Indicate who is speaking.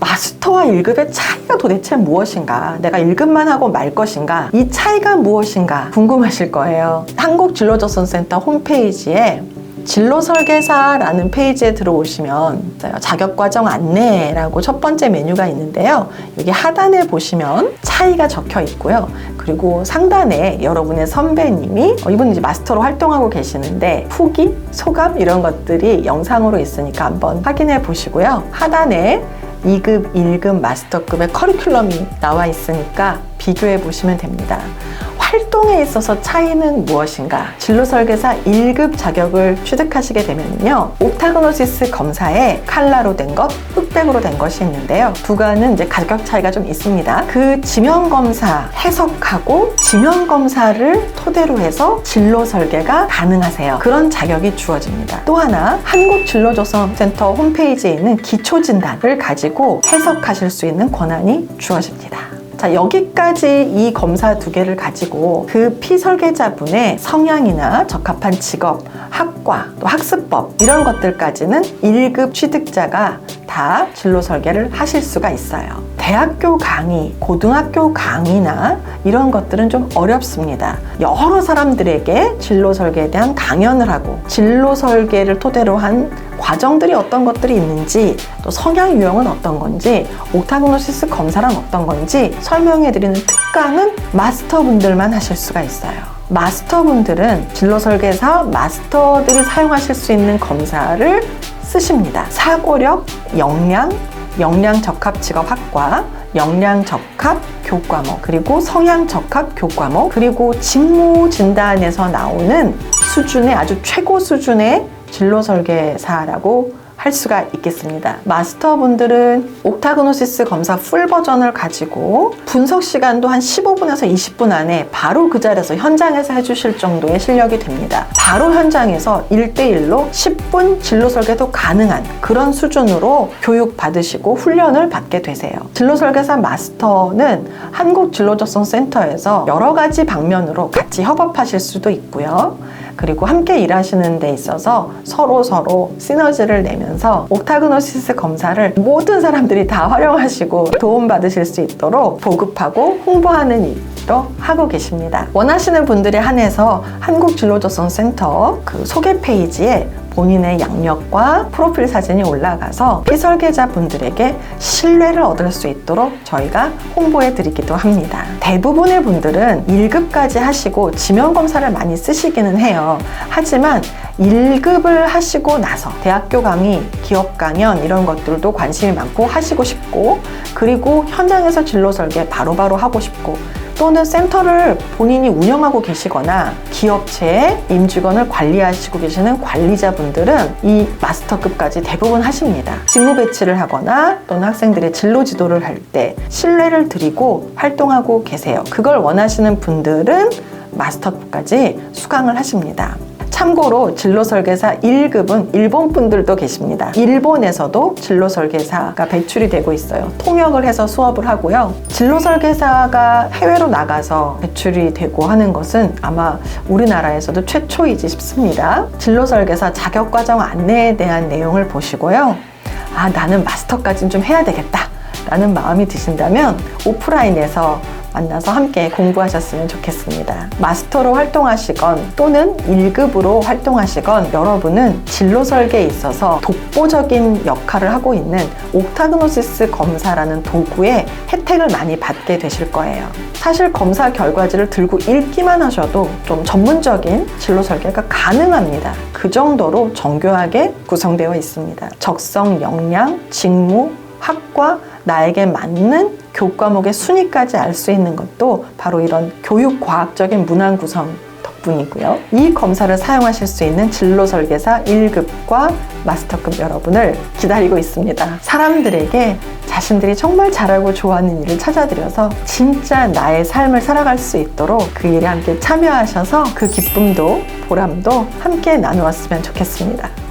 Speaker 1: 마스터와 1급의 차이가 도대체 무엇인가? 내가 1급만 하고 말 것인가? 이 차이가 무엇인가? 궁금하실 거예요. 한국 진로조선센터 홈페이지에 진로 설계사라는 페이지에 들어오시면 자격 과정 안내라고 첫 번째 메뉴가 있는데요. 여기 하단에 보시면 차이가 적혀 있고요. 그리고 상단에 여러분의 선배님이 어, 이분 이제 마스터로 활동하고 계시는데 후기, 소감 이런 것들이 영상으로 있으니까 한번 확인해 보시고요. 하단에 2급, 1급 마스터급의 커리큘럼이 나와 있으니까 비교해 보시면 됩니다. 활동에 있어서 차이는 무엇인가? 진로 설계사 1급 자격을 취득하시게 되면요. 옥타고노시스 검사에 칼라로 된 것, 흑백으로 된 것이 있는데요. 두 가는 이제 가격 차이가 좀 있습니다. 그 지명 검사 해석하고 지명 검사를 토대로 해서 진로 설계가 가능하세요. 그런 자격이 주어집니다. 또 하나 한국진로조선센터 홈페이지에 있는 기초 진단을 가지고 해석하실 수 있는 권한이 주어집니다. 자, 여기까지 이 검사 두 개를 가지고 그 피설계자분의 성향이나 적합한 직업, 학과, 또 학습법 이런 것들까지는 1급 취득자가 다 진로 설계를 하실 수가 있어요. 대학교 강의, 고등학교 강의나 이런 것들은 좀 어렵습니다. 여러 사람들에게 진로 설계에 대한 강연을 하고 진로 설계를 토대로 한 과정들이 어떤 것들이 있는지 또 성향 유형은 어떤 건지 옥타고노시스 검사란 어떤 건지 설명해 드리는 특강은 마스터분들만 하실 수가 있어요. 마스터분들은 진로 설계사 마스터들이 사용하실 수 있는 검사를 쓰십니다. 사고력, 역량, 역량 적합 직업 학과, 역량 적합 교과목, 그리고 성향 적합 교과목, 그리고 직무 진단에서 나오는 수준의 아주 최고 수준의 진로 설계사라고 할 수가 있겠습니다. 마스터분들은 옥타고노시스 검사 풀 버전을 가지고 분석 시간도 한 15분에서 20분 안에 바로 그 자리에서 현장에서 해주실 정도의 실력이 됩니다. 바로 현장에서 1대1로 10분 진로 설계도 가능한 그런 수준으로 교육 받으시고 훈련을 받게 되세요. 진로 설계사 마스터는 한국 진로조선센터에서 여러 가지 방면으로 같이 협업하실 수도 있고요. 그리고 함께 일하시는 데 있어서 서로 서로 시너지를 내면서 옥타그노시스 검사를 모든 사람들이 다 활용하시고 도움받으실 수 있도록 보급하고 홍보하는 일도 하고 계십니다. 원하시는 분들에 한해서 한국진로조선센터 그 소개 페이지에 본인의 양력과 프로필 사진이 올라가서 피설계자 분들에게 신뢰를 얻을 수 있도록 저희가 홍보해 드리기도 합니다. 대부분의 분들은 1급까지 하시고 지명 검사를 많이 쓰시기는 해요. 하지만 1급을 하시고 나서 대학교 강의, 기업 강연 이런 것들도 관심이 많고 하시고 싶고 그리고 현장에서 진로 설계 바로바로 하고 싶고 또는 센터를 본인이 운영하고 계시거나 기업체의 임직원을 관리하시고 계시는 관리자분들은 이 마스터급까지 대부분 하십니다. 직무 배치를 하거나 또는 학생들의 진로 지도를 할 때 신뢰를 드리고 활동하고 계세요. 그걸 원하시는 분들은 마스터급까지 수강을 하십니다. 참고로 진로 설계사 1급은 일본 분들도 계십니다. 일본에서도 진로 설계사가 배출이 되고 있어요. 통역을 해서 수업을 하고요. 진로 설계사가 해외로 나가서 배출이 되고 하는 것은 아마 우리나라에서도 최초이지 싶습니다. 진로 설계사 자격 과정 안내에 대한 내용을 보시고요. 아, 나는 마스터까지는 좀 해야 되겠다. 라는 마음이 드신다면 오프라인에서 만나서 함께 공부하셨으면 좋겠습니다. 마스터로 활동하시건 또는 1급으로 활동하시건 여러분은 진로 설계에 있어서 독보적인 역할을 하고 있는 옥타그노시스 검사라는 도구의 혜택을 많이 받게 되실 거예요. 사실 검사 결과지를 들고 읽기만 하셔도 좀 전문적인 진로 설계가 가능합니다. 그 정도로 정교하게 구성되어 있습니다. 적성, 역량, 직무, 학과, 나에게 맞는 교과목의 순위까지 알 수 있는 것도 바로 이런 교육 과학적인 문안 구성 덕분이고요. 이 검사를 사용하실 수 있는 진로 설계사 1급과 마스터급 여러분을 기다리고 있습니다. 사람들에게 자신들이 정말 잘하고 좋아하는 일을 찾아드려서 진짜 나의 삶을 살아갈 수 있도록 그 일에 함께 참여하셔서 그 기쁨도 보람도 함께 나누었으면 좋겠습니다.